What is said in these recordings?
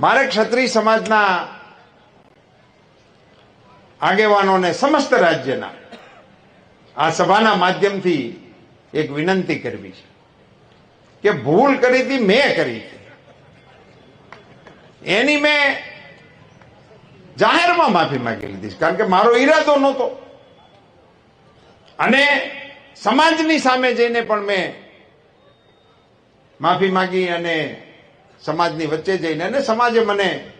મારે ક્ષત્રિય સમાજના આગેવાનોને સમસ્ત રાજ્યના આ સભાના માધ્યમથી એક વિનંતી કરવી છે કે ભૂલ કરી હતી, મેં કરી હતી એની મેં જાહેરમાં માફી માંગી લીધી. કારણ કે મારો ઈરાદો નહોતો અને સમાજની સામે જઈને પણ મેં માફી માંગી અને સમાજની વચ્ચે જઈને અને સમાજે મને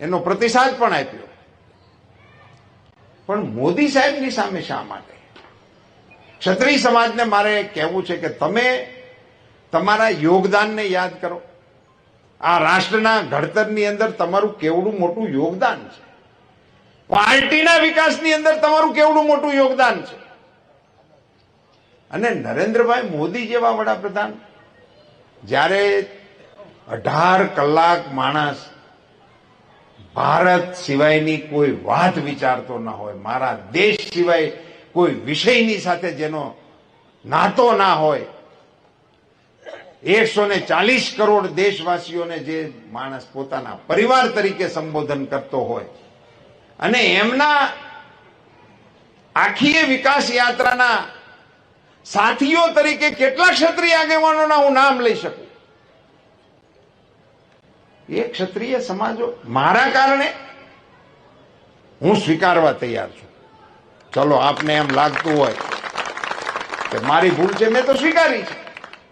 એનો પ્રતિસાદ પણ આપ્યો. પણ મોદી સાહેબની સામે શા માટે? ક્ષત્રિય સમાજને મારે કહેવું છે કે તમે તમારા યોગદાનને યાદ કરો. આ રાષ્ટ્રના ઘડતરની અંદર તમારું કેવડું મોટું યોગદાન છે. પાર્ટીના વિકાસની અંદર તમારું કેવડું મોટું યોગદાન છે. અને નરેન્દ્રભાઈ મોદી જેવા વડાપ્રધાન, જ્યારે અઢાર કલાક માણસ ભારત સિવાયની કોઈ વાત વિચારતો ના હોય. મારા દેશ સિવાય કોઈ વિષયની સાથે જેનો નાતો ના હોય. એકસો ને ચાલીસ કરોડ દેશવાસીઓને જે માણસ પોતાના પરિવાર તરીકે સંબોધન કરતો હોય. અને એમના આખી વિકાસ યાત્રાના સાથીઓ તરીકે કેટલા ક્ષત્રિય આગેવાનોના હું નામ લઈ શકું? એ ક્ષત્રિય સમાજો મારા કારણે હું સ્વીકારવા તૈયાર છું. ચલો, આપને એમ લાગતું હોય કે મારી ભૂલ છે, મેં તો સ્વીકારી છે.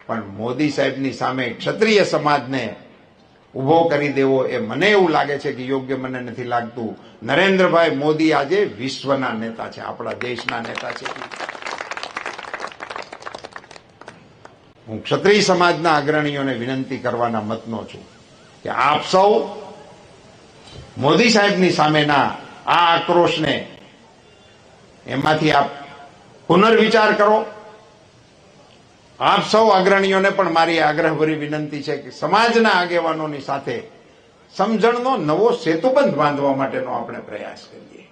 પણ મોદી સાહેબની સામે ક્ષત્રિય સમાજને ઊભો કરી દેવો એ મને એવું લાગે છે કે યોગ્ય મને નથી લાગતું. નરેન્દ્રભાઈ મોદી આજે વિશ્વના નેતા છે, આપણા દેશના નેતા છે. હું ક્ષત્રિય સમાજના અગ્રણીઓને વિનંતી કરવાના મતનો છું. કે આપ સૌ મોદી સાહેબની સામેના આ આક્રોશને એમાંથી આપ પુનર્વિચાર કરો. આપ સૌ અગ્રણીઓને પણ મારી આગ્રહભરી વિનંતી છે કે સમાજના આગેવાનોની સાથે સમજણનો નવો સેતુબંધ બાંધવા માટેનો આપણે પ્રયાસ કરીએ.